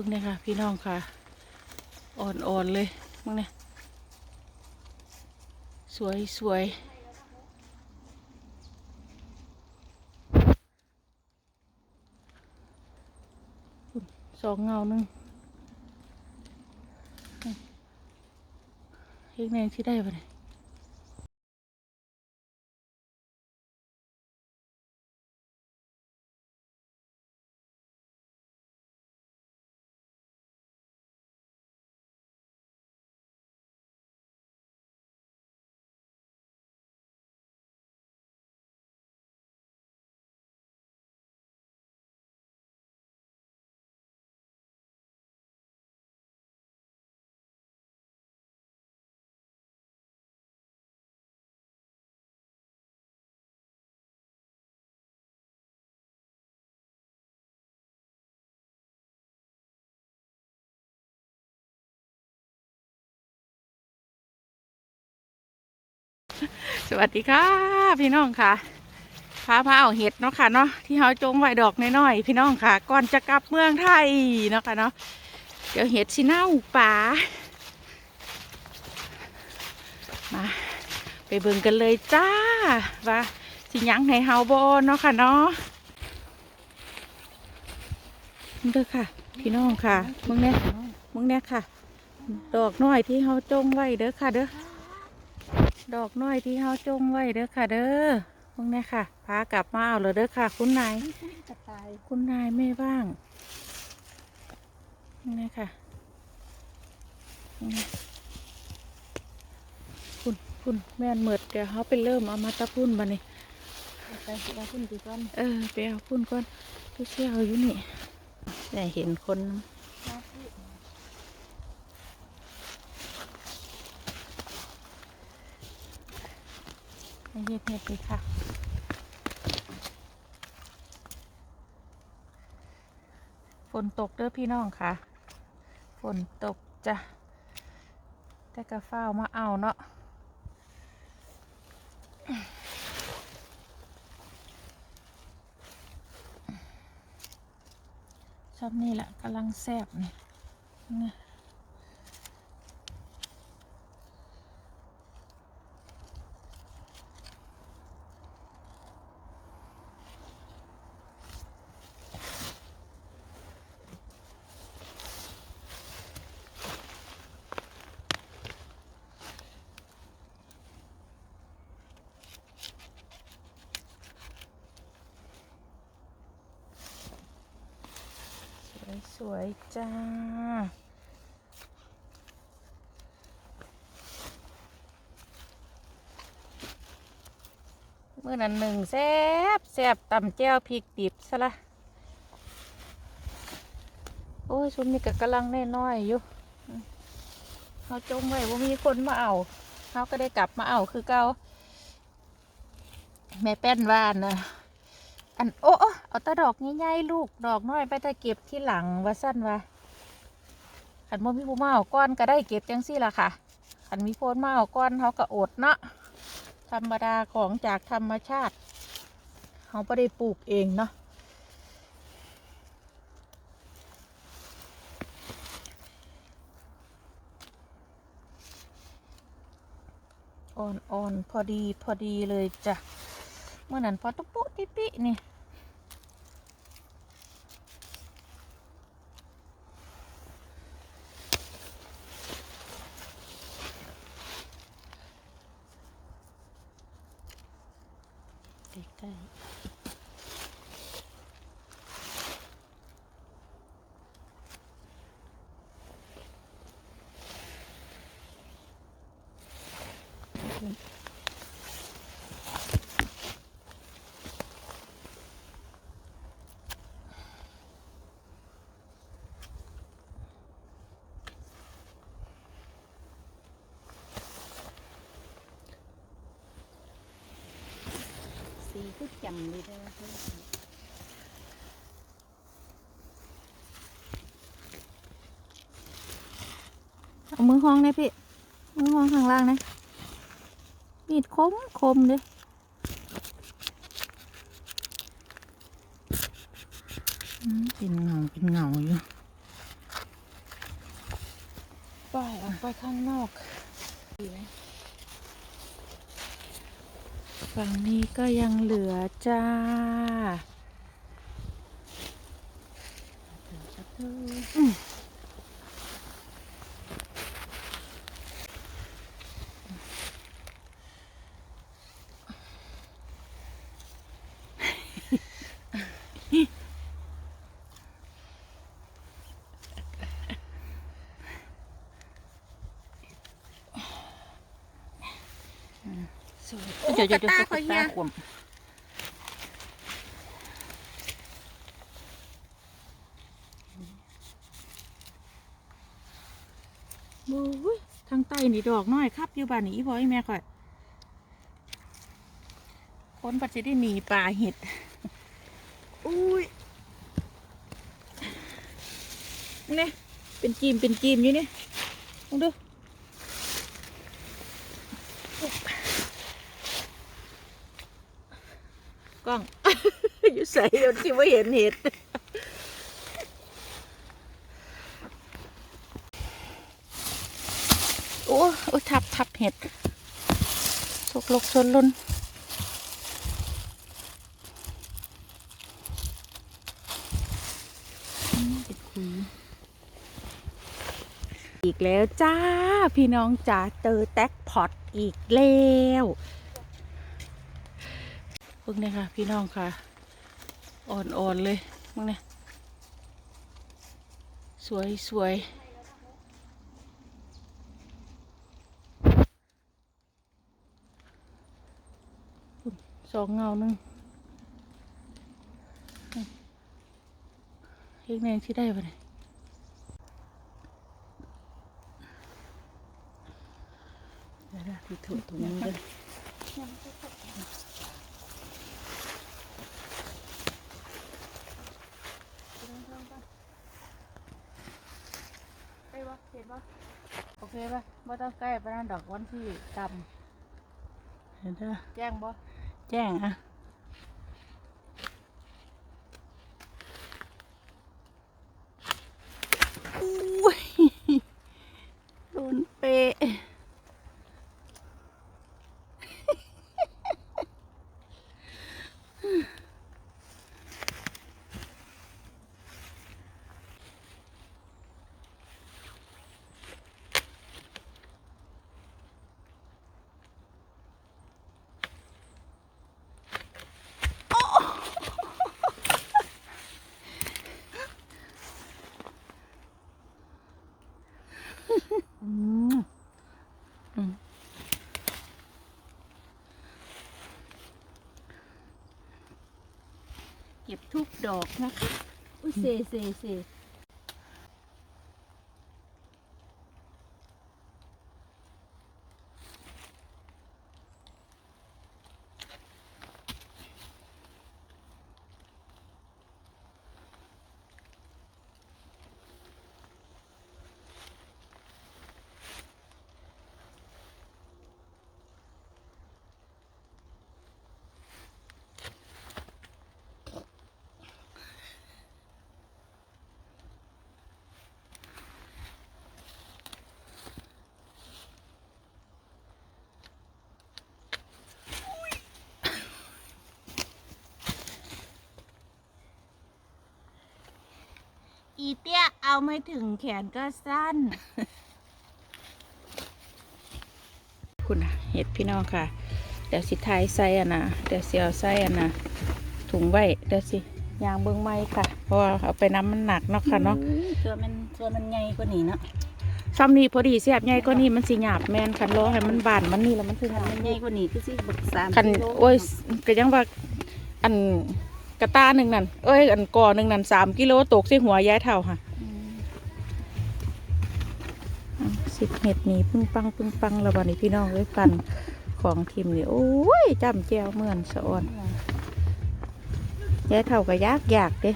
บิ่งเนี่ยค่ะ พี่น้องค่ะ อ่อนๆเลยมึงเนี่ยสวยสวยสองเงาหนึ่งเฮ็ดแนงที่ได้ปะเนี่ย สวัสดีค่ะ พี่น้องค่ะพามาเอาเห็ดเนาะค่ะเนาะที่เขาจงไว้ดอกน้อยๆพี่น้องค่ะ ก่อนจะกลับเมืองไทยเนาะค่ะเนาะเดี๋ยวเห็ดสิเน่าป่ามาไปเบิ่งกันเลยจ้าว่าสิยังให้เฮาบนเนาะค่ะเนาะเด้อค่ะ พี่น้องค่ะมึงเนี่ยมึงเนี่ยค่ะ ดอกน้อยที่เฮาจงไว้เด้อค่ะเด้อ ดอกน้อยที่เฮาจงไว้เด้อค่ะ เด้อพวกนี้ค่ะ พากลับมาเอาเลยเด้อค่ะ คุณนายกระต่ายคุณนายไม่ว่างนี่ค่ะนี่คุณคุณแม่นเหมิดเดี๋ยวเขาไปเริ่มเอามาตะพุ่นมานี่ไปไปขึ้นดีก่อนเออไปเอาพุ่นก่อนไปเชี่ยวอยู่นี่แต่เห็นคนให้ เฮ็ดเฮ็ดดีค่ะฝนตกเด้อพี่น้องค่ะ ฝนตกจ้ะ แต่กระฟ้ามาเอาเนาะชอบนี่แหละกำลังแซ่บนี่นี่ สวยจ้า เมื่อนั้นหนึ่งแซบแซบตำแจ้วพริกดิบซะละโอ้ยชุมนี่ก็กำลังน้อยๆอยู่เขาจงไว้ว่ามีคนมาเอาเขาก็ได้กลับมาเอาคือเก่าแม่แป้นว่านนะ อันโอ้เอาตะดอกง่ายๆลูกดอกน้อยไปแต่เก็บที่หลังว่าสั้นว่าขันโมมีผู้มาเอาก้อนก็ได้เก็บจังซี่ละค่ะขันมีคนมาเอาก้อนเขาก็อดเนาะธรรมดาของจากธรรมชาติเขาไม่ได้ปลูกเองเนาะอ่อนๆพอดีพอดีเลยจ้ะ เมื่อนั้นพอตุ๊ปุ๊ติปินี่ใกล้ๆ จํเลยเด้อเอามือห้องนะพี่มือห้องข้างล่างนะมีดคมคมเลยเป็นเงาเป็นเงาอยู่ไปออกไปข้างนอกดีไหม ฝั่งนี้ก็ยังเหลือจ้าอืม เดี๋ยวเดี๋ยวเดี๋ยวตาขวมโอ้ยทางใต้นี่ดอกน้อยครับอยู่บ้านนี้อีพ่ออีแม่ข่อยคนปัจจุบันหนีป่าเห็ด อุ้ยนี่เป็นกีมเป็นกีมอยู่นี่ลองดู กล้อง อยู่ใส่เดี๋ยวที่ว่าเห็นเห็ดโอ้โอ้ทับทับเห็ดสกลกชนลุนอีกแล้วจ้า พี่น้องจ๋าเจอแท็กพอตอีกแล้ว พวกนี้ค่ะ พี่น้องค่ะ อ่อนๆเลยพวกนี้สวยสวยสองเงาหนึ่งเฮ็ดแมงที่ได้ปะเนี่ยเดี๋ยวนะพี่ถูตรงนี้เลย ไปบ่เห็นบ่ โอเคป่ะบ่ต้องใกล้ปานนั้นดอกวันที่กำเห็นเด้อแจ้งบ่แจ้งอะอุ้ยลุนเปะอืมอืม เก็บทุกดอกนะคะ อุ้ยเซเซเซ อีเตี้ยเอาไม่ถึงแขนก็สั้น คุณน่ะเห็ดพี่น้องค่ะ เดี๋ยวสิทายใส่อะนะเดี๋ยวสิเอาใส่อะนะถุงไว้เดี๋ยวสิยางเบิ้งไม้ค่ะ เพราะว่าเอาไปน้ำมันหนักเนาะค่ะเนาะตัวมันตัวมันใหญ่กว่านี้เนาะซ้ำนี้พอดีเสียบใหญ่ก็นี่มันสิหยาบแมนคันรอให้มันบานมันนี่แล้วมันคือหยาบมันใหญ่กว่านี้คือสิบักสามคันกิโลโอ้ยก็ยังว่าอัน กระตาหนึ่งนั่นเอ้ยอันกอหนึ่งนั่นสามกิโลตกใส่หัวย้ายเท่าค่ะสิบเห็ดหนีปึ้งปังปึ้งปังแล้ววันนี้พี่น้องไว้ปั่นของทิมนี่โอ้ยจำแจวเหมือนสะออนย้ายเท่าก็ยากยากเด้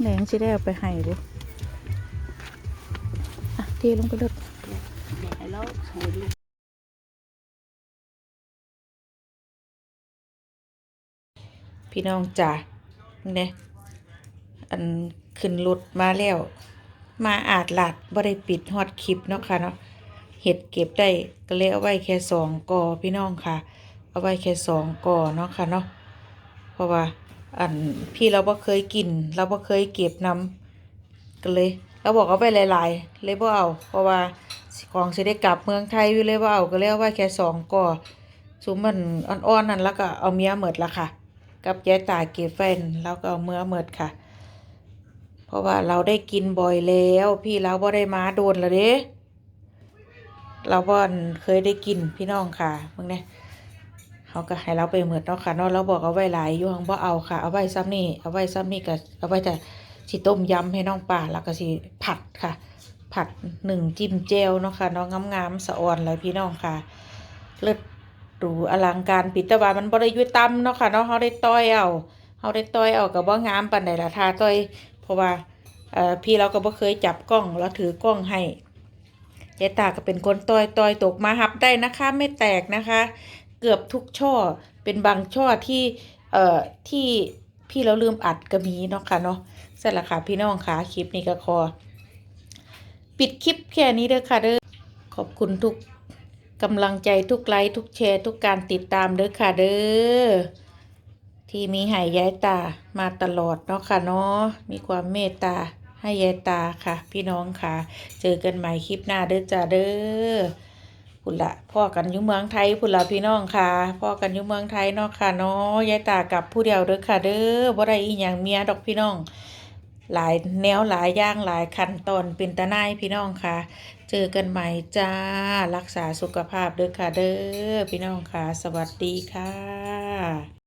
แหลงสิได้เอาไปให้บุอะเทลงไปเลยให้เราให้ดู พี่น้องจ๋าเนี่ยอันขึ้นรถมาแล้ว มาอาจหลัดบ่ได้ปิดฮอดคลิปเนาะค่ะเนาะเห็ดเก็บได้ก็เลยเอาไว้แค่สองกอพี่น้องค่ะ เอาไว้แค่สองกอเนาะค่ะเนาะเพราะว่าอันพี่เราบ่เคยกิน เราบ่เคยเก็บนำก็เลยเราบอกเอาไปหลายๆเลยบ่เอาเพราะว่าของสิได้กลับเมืองไทยอยู่เลยบ่เอาก็เลยเอาไว้แค่สองกอสุมมันอ่อนๆนั่นแล้วก็เอาเมียหมดละค่ะ กับยายตาเก็บแฟนแล้วก็เอเมื่อหมดค่ะ เพราะว่าเราได้กินบ่อยแล้ว พี่เราบ่ได้มาโดนและเด้เราบ่อนเคยได้กินพี่น้องค่ะมึงเนี่ยเขาก็ให้เราไปเหมือนเนาะค่ะเนาะเราบอกเอาไว้หลายอยู่หังบ่เอาค่ะ เอาไว้ซ้ำนี่เอาไว้ซ้ำนี่ก็เอาไว้แต่สิต้มยำให้น้องป่าแล้วก็สิผัดค่ะ ผัดหนึ่งจิ้มเจลเนาะค่ะน้องงามๆสะอ่อนเลยพี่น้องค่ะ เลิศ หรูอลังการปิดตะวันมันบ่ได้อยู่ต่ำเนาะค่ะเนาะเฮาได้ต้อยเอาเฮาได้ต้อยเอาก็บ่งามปานใดล่ะทาต้อย เพราะว่าเอ่อพี่เราก็บ่เคยจับกล้องแล้วถือกล้องให้ยายตาก็เป็นคนต้อยต้อยตกมาหับได้นะคะ ไม่แตกนะคะ เกือบทุกช่อเป็นบางช่อที่เอ่อที่พี่เราลืมอัดก็มีเนาะค่ะเนาะเสร็จแล้วค่ะพี่น้องค่ะคลิปนี้ก็ขอปิดคลิปแค่นี้เด้อค่ะเด้อขอบคุณทุก กำลังใจทุกไลค์ทุกแชร์ทุกการติดตามเด้อค่ะเด้อที่มีให้ยายตามาตลอดเนาะค่ะเนาะมีความเมตตาให้ยายตาค่ะ พี่น้องค่ะ เจอกันใหม่คลิปหน้าเด้อจ้าเด้อพุ่นละพ่อกันยู่เมืองไทยพุ่นละพี่น้องค่ะพ่อกันยู่เมืองไทยเนาะค่ะเนาะยายตากับผู้เดียวเด้อค่ะ เด้อบ่ได้อีหยังเมียดอกพี่น้อง หลายแนวหลายอย่างหลายขั้นตอนเป็นตาหนายพี่น้องค่ะ เจอกันใหม่จ้ารักษาสุขภาพเด้อค่ะเด้อพี่น้องค่ะ สวัสดีค่ะ